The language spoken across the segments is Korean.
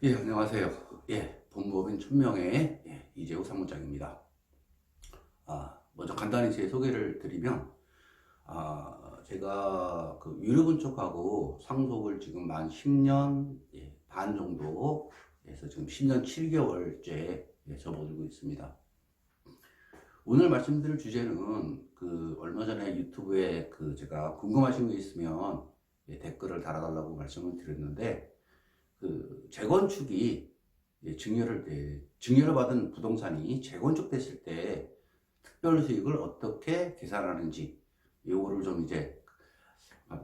예, 안녕하세요. 예, 본법인 천명의 예, 이재호 사무장입니다. 아, 먼저 간단히 제 소개를 드리면, 아, 제가 그 유료분 쪽하고 상속을 지금 만 10년 예, 반 정도 해서 지금 10년 7개월째 예, 접어들고 있습니다. 오늘 말씀드릴 주제는 그 얼마 전에 유튜브에 그 제가 궁금하신 게 있으면 예, 댓글을 달아달라고 말씀을 드렸는데 그 재건축이 증여를 때 증여를 받은 부동산이 재건축됐을 때 특별 수익을 어떻게 계산하는지 이거를 좀 이제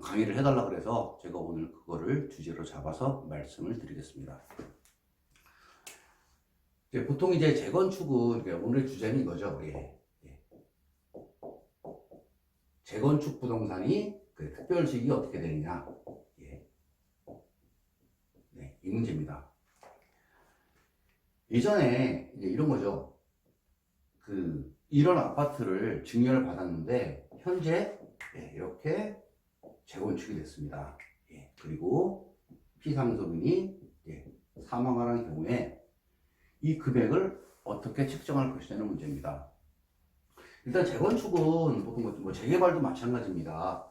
강의를 해달라 그래서 제가 오늘 그거를 주제로 잡아서 말씀을 드리겠습니다. 이제 보통 이제 재건축은 오늘의 주제는 이거죠. 예. 예. 재건축 부동산이 그 특별 수익이 어떻게 되느냐. 이 문제입니다. 예전에 이제 이런 거죠. 그 이런 아파트를 증여를 받았는데 현재 예, 이렇게 재건축이 됐습니다. 예, 그리고 피상속인이 예, 사망하는 경우에 이 금액을 어떻게 측정할 것이냐는 문제입니다. 일단 재건축은 보통 뭐- 뭐 재개발도 마찬가지입니다.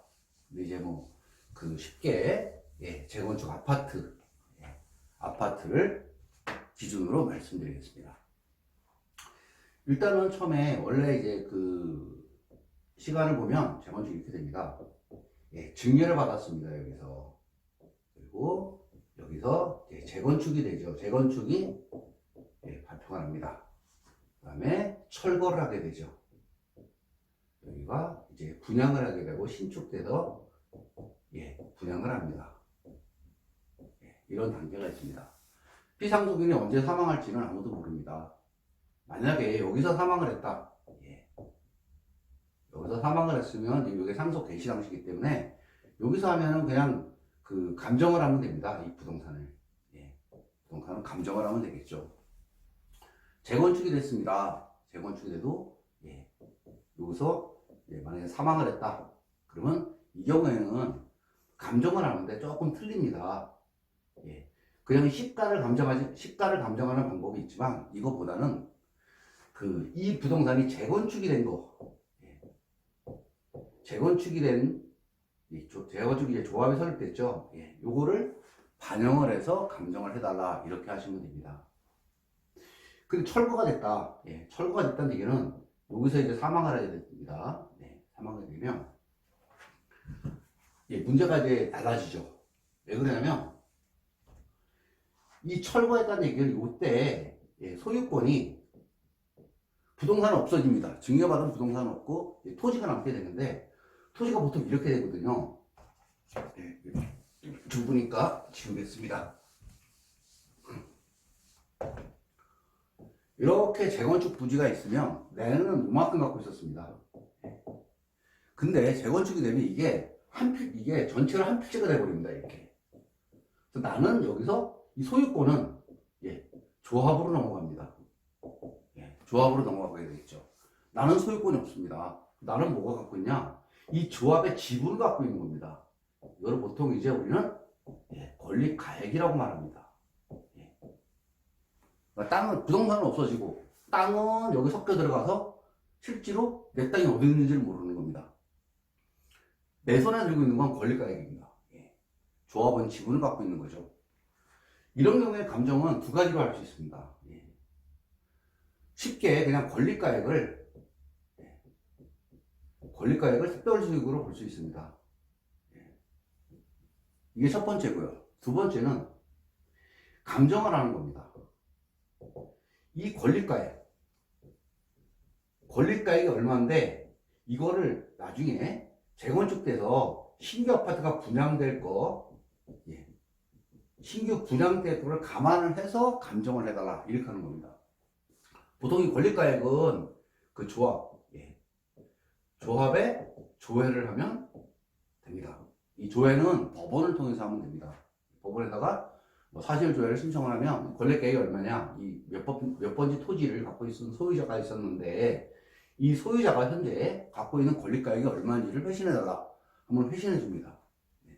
근데 이제 뭐 그 쉽게 예, 재건축 아파트 아파트를 기준으로 말씀드리겠습니다. 일단은 처음에 원래 이제 그 시간을 보면 재건축이 이렇게 됩니다. 예, 증여를 받았습니다. 여기서 그리고 여기서 이제 재건축이 되죠. 재건축이 예, 발표가 납니다. 그 다음에 철거를 하게 되죠. 여기가 이제 분양을 하게 되고 신축돼서 예, 분양을 합니다. 예, 이런 단계가 있습니다. 피상속인이 언제 사망할지는 아무도 모릅니다. 만약에 여기서 사망을 했다. 예. 여기서 사망을 했으면 이게 상속 개시 당시이기 때문에 여기서 하면은 그냥 그 감정을 하면 됩니다. 이 부동산을. 예. 부동산은 감정을 하면 되겠죠. 재건축이 됐습니다. 재건축이 돼도 예. 여기서 예, 만약에 사망을 했다. 그러면 이 경우에는 감정을 하는데 조금 틀립니다. 예. 그냥 시가를 감정하지, 시가를 감정하는 방법이 있지만 이것보다는 그 이 부동산이 재건축이 된 거, 예. 재건축이 된, 이 조- 재건축이 조합이 설립됐죠. 예. 요거를 반영을 해서 감정을 해달라 이렇게 하시면 됩니다. 근데 철거가 됐다. 예. 철거가 됐다는 얘기는 여기서 이제 사망을 하게 됩니다. 네. 사망을 하게 되면 예, 문제가 이제 달라지죠. 왜 그러냐면 이 철거했다는 얘기는 이때 예, 소유권이 부동산은 없어집니다. 증여받은 부동산은 없고 예, 토지가 남게 되는데 토지가 보통 이렇게 되거든요. 예, 좁으니까 지우겠습니다. 이렇게 재건축 부지가 있으면 내는 이만큼 갖고 있었습니다. 근데 재건축이 되면 이게 한 필, 이게 전체로 한 필지가 돼버립니다. 이렇게. 그래서 나는 여기서 이 소유권은 예, 조합으로 넘어갑니다. 예, 조합으로 넘어가게 되겠죠. 나는 소유권이 없습니다. 나는 뭐가 갖고 있냐? 이 조합의 지분을 갖고 있는 겁니다. 이걸 보통 이제 우리는 예, 권리 가액이라고 말합니다. 예. 그러니까 땅은 부동산은 없어지고 땅은 여기 섞여 들어가서 실제로 내 땅이 어디 있는지를 모르는 겁니다. 내 손에 들고 있는 건 권리 가액입니다. 예. 조합은 지분을 갖고 있는 거죠. 이런 경우에 감정은 두 가지로 할 수 있습니다. 예. 쉽게 그냥 권리가액을 예. 권리가액을 특별수익으로 볼 수 있습니다. 예. 이게 첫 번째고요. 두 번째는 감정을 하는 겁니다. 이 권리가액 권리가액이 얼마인데 이거를 나중에 재건축돼서 신규 아파트가 분양될 거 예. 신규 분양될 거를 감안을 해서 감정을 해달라 이렇게 하는 겁니다. 보통 이 권리가액은 그 조합, 예. 조합에 조회를 하면 됩니다. 이 조회는 법원을 통해서 하면 됩니다. 법원에다가 뭐 사실 조회를 신청을 하면 권리가액이 얼마냐, 이몇 번, 몇 번지 토지를 갖고 있는 소유자가 있었는데 이 소유자가 현재 갖고 있는 권리가액이 얼마인지를 회신해달라 하면 회신해 줍니다. 예.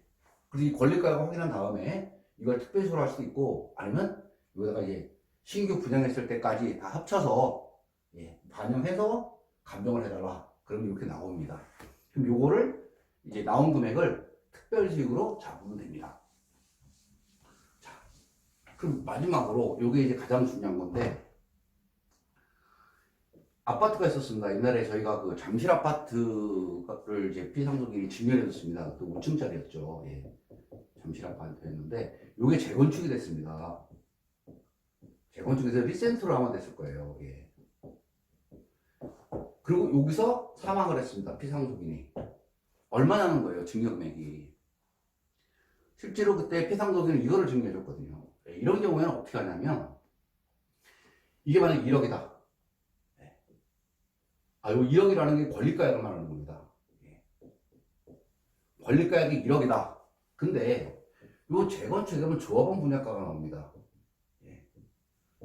그래서 이 권리가액을 확인한 다음에 이걸 특별수로 할 수도 있고 아니면 여기다가 이제 신규 분양했을 때까지 다 합쳐서 예, 반영해서 감정을 해달라. 그러면 이렇게 나옵니다. 그럼 요거를 이제 나온 금액을 특별수익으로 잡으면 됩니다. 자, 그럼 마지막으로 요게 이제 가장 중요한 건데 아파트가 있었습니다. 옛날에 저희가 그 잠실 아파트를 이제 피상속인이 증여해줬습니다. 그 5층짜리였죠. 예. 잠실 아파트였는데 요게 재건축이 됐습니다. 재건축에서 리센트로 아마 됐을 거예요. 예. 그리고 여기서 사망을 했습니다. 피상속인이. 얼마냐는 거예요. 증여금액이. 실제로 그때 피상속인은 이거를 증여해줬거든요. 예, 이런 경우에는 어떻게 하냐면 이게 만약 1억이다. 아, 요 1억이라는 게 권리가액을 말하는 겁니다. 예. 권리가액이 1억이다. 근데 요 재건축에 되면 조합원 분양가가 나옵니다. 예.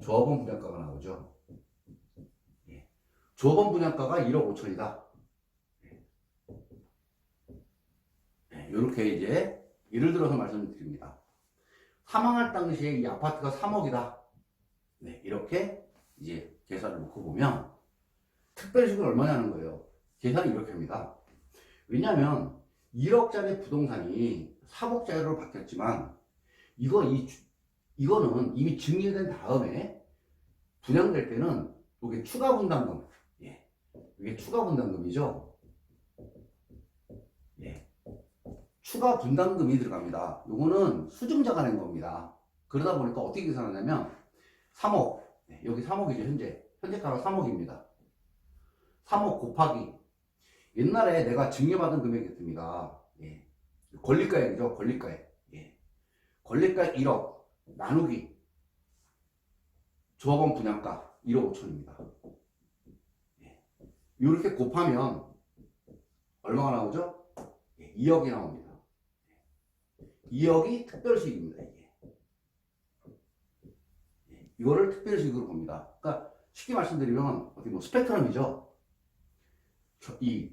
조합원 분양가가 나오죠. 예. 조합원 분양가가 1억 5천이다. 이렇게 이제 예를 들어서 말씀드립니다. 사망할 당시에 이 아파트가 3억이다. 네, 이렇게 이제 계산을 놓고 보면 특별수익은 얼마냐는 거예요. 계산이 이렇게 합니다. 왜냐하면 1억짜리 부동산이 3억짜리로 바뀌었지만 이거 이 주- 이거는 이미 증여된 다음에 분양될 때는 이게 추가 분담금, 예, 이게 추가 분담금이죠. 예, 추가 분담금이 들어갑니다. 이거는 수증자가 낸 겁니다. 그러다 보니까 어떻게 계산하냐면 3억, 네, 여기 3억이죠 현재 현재가가 3억입니다. 3억 곱하기 옛날에 내가 증여받은 금액이었습니다. 예. 권리가액이죠. 권리가액. 예. 권리가액 1억 나누기 조합원 분양가 1억 5천입니다. 예. 이렇게 곱하면 얼마가 나오죠? 예. 2억이 나옵니다. 2억이 특별수익입니다. 이게. 예. 이거를 특별수익으로 봅니다. 그러니까 쉽게 말씀드리면 어떻게 뭐 스펙트럼이죠. 저- 이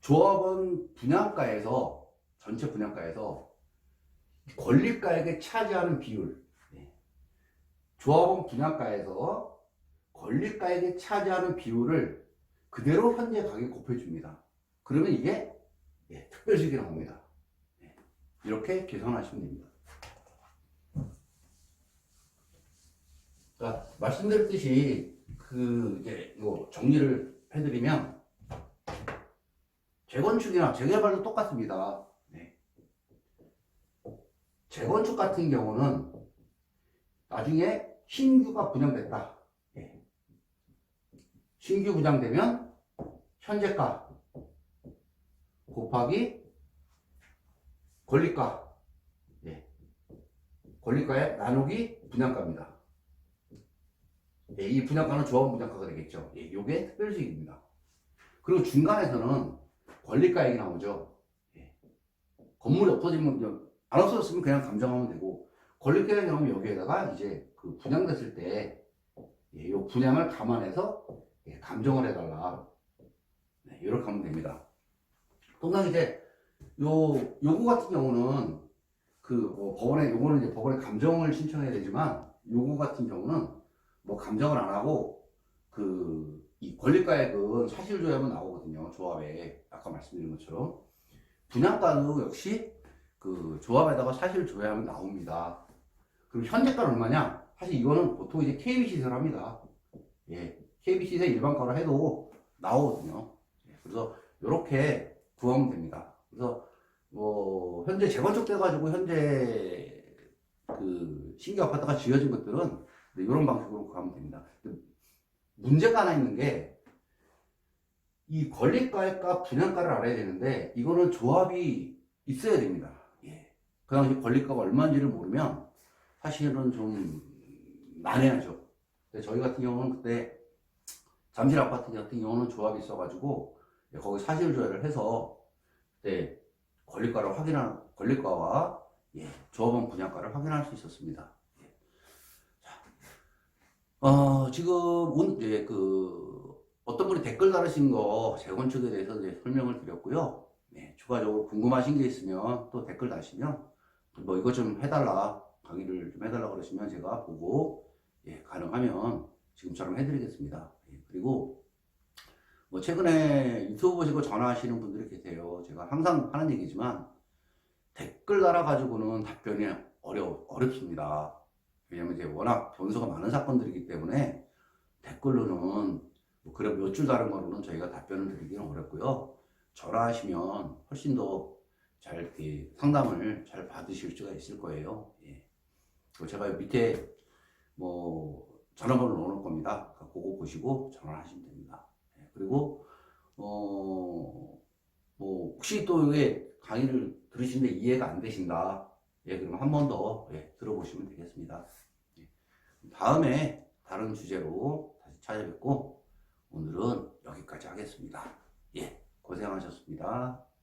조합원 분양가에서 전체 분양가에서 권리가액에 차지하는 비율 네. 조합원 분양가에서 권리가액에 차지하는 비율을 그대로 현재 가격에 곱해줍니다. 그러면 이게 예, 특별수익이 나옵니다. 예, 이렇게 계산하시면 됩니다. 자, 말씀드렸듯이 그 이제 요 정리를 해드리면 재건축이나 재개발도 똑같습니다. 네. 재건축 같은 경우는 나중에 신규가 분양됐다. 예. 신규 분양되면 현재가 곱하기 권리가 예. 권리가에 나누기 분양가입니다. 예, 이 분양가는 조합 분양가가 되겠죠. 예, 이게 특별수익입니다. 그리고 중간에서는 권리가액이 나오죠. 예. 건물이 없어지면 안 없어졌으면 그냥 감정하면 되고 권리가액이 나오면 여기에다가 이제 그 분양됐을 때 예, 요 분양을 감안해서 예, 감정을 해달라. 네, 이렇게 하면 됩니다. 동당 이제 요 요거 같은 경우는 그뭐 법원에 요거는 이제 법원에 감정을 신청해야 되지만 요거 같은 경우는 뭐 감정을 안 하고 그 이 권리가액은 사실조회하면 나오거든요. 조합에 아까 말씀드린 것처럼 분양가도 역시 그 조합에다가 사실조회하면 나옵니다. 그럼 현재가는 얼마냐? 사실 이거는 보통 이제 KB 시세로 합니다. 예, KB 시세 일반가로 해도 나오거든요. 예, 그래서 이렇게 구하면 됩니다. 그래서 뭐 현재 재건축 돼가지고 현재 그 신규 아파트가 지어진 것들은 이런 방식으로 구하면 됩니다. 문제가 하나 있는 게, 이 권리가액과 분양가를 알아야 되는데, 이거는 조합이 있어야 됩니다. 예. 그 당시 권리가가 얼마인지를 모르면, 사실은 좀, 난해하죠. 근데 저희 같은 경우는 그때, 잠실 아파트 같은 경우는 조합이 있어가지고, 예, 거기 사실 조회를 해서, 그때 권리가를 확인한, 권리가와, 예, 조합원 분양가를 확인할 수 있었습니다. 어, 지금, 온, 예, 그, 어떤 분이 댓글 달으신 거 재건축에 대해서 이제 설명을 드렸고요. 네, 추가적으로 궁금하신 게 있으면 또 댓글 다시면 뭐 이거 좀 해달라. 강의를 좀 해달라고 그러시면 제가 보고 예, 가능하면 지금처럼 해드리겠습니다. 예, 그리고 뭐 최근에 유튜브 보시고 전화하시는 분들이 계세요. 제가 항상 하는 얘기지만 댓글 달아가지고는 답변이 어려 어렵습니다. 왜냐면 이제 워낙 변수가 많은 사건들이기 때문에 댓글로는 뭐 그래 몇줄 다른 거로는 저희가 답변을 드리기는 어렵고요. 전화하시면 훨씬 더 잘 이렇게 상담을 잘 받으실 수가 있을 거예요. 예. 제가 밑에 뭐 전화번호 넣어놓을 겁니다. 그거 보시고 전화 하시면 됩니다. 예. 그리고 어, 뭐 혹시 또 이게 강의를 들으시는데 이해가 안 되신다. 예, 그럼 한 번더 예, 들어보시면 되겠습니다. 예. 다음에 다른 주제로 다시 찾아뵙고 오늘은 여기까지 하겠습니다. 예, 고생하셨습니다.